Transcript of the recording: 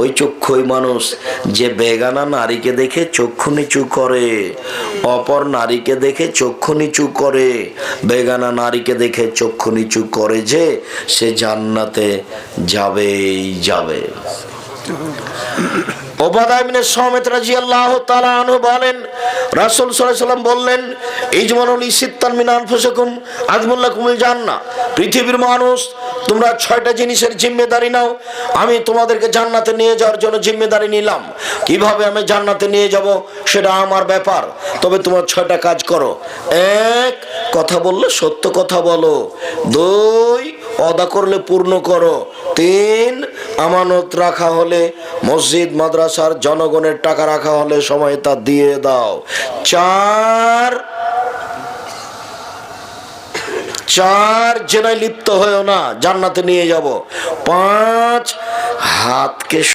ওই চক্ষুই মানুষ, যে বেগানা নারীকে দেখে চক্ষু নিচু করে, অপর নারীকে দেখে চক্ষু নিচু করে, বেগানা নারীকে দেখে চক্ষু নিচু করে যে সে জান্নাতে যাবেই যাবে। সমেত আল্লাহ বলেন, রাসুল বললেন আজমুল্লাহ পৃথিবীর মানুষ তোমরা ছয়টা জিনিসের জিম্মেদারি নাও। আমি তোমাদেরকে জান্নাতে নিয়ে যাওয়ার জন্য জিম্মেদারি নিলাম। কীভাবে আমি জান্নাতে নিয়ে যাব সেটা আমার ব্যাপার। তবে তোমার ছয়টা কাজ করো। এক, কথা বললে সত্য কথা বলো। দুই অদা করলে পূর্ণ করো। তিন, আমানত রাখা হলে মসজিদ, মাদ্রাসার জনগণের টাকা রাখা হলে সময় তা দিয়ে দাও। চার চার জেনায় লিপ্ত হয়েও না জান্নাতে নিয়ে যাব। পাঁচ হাতকে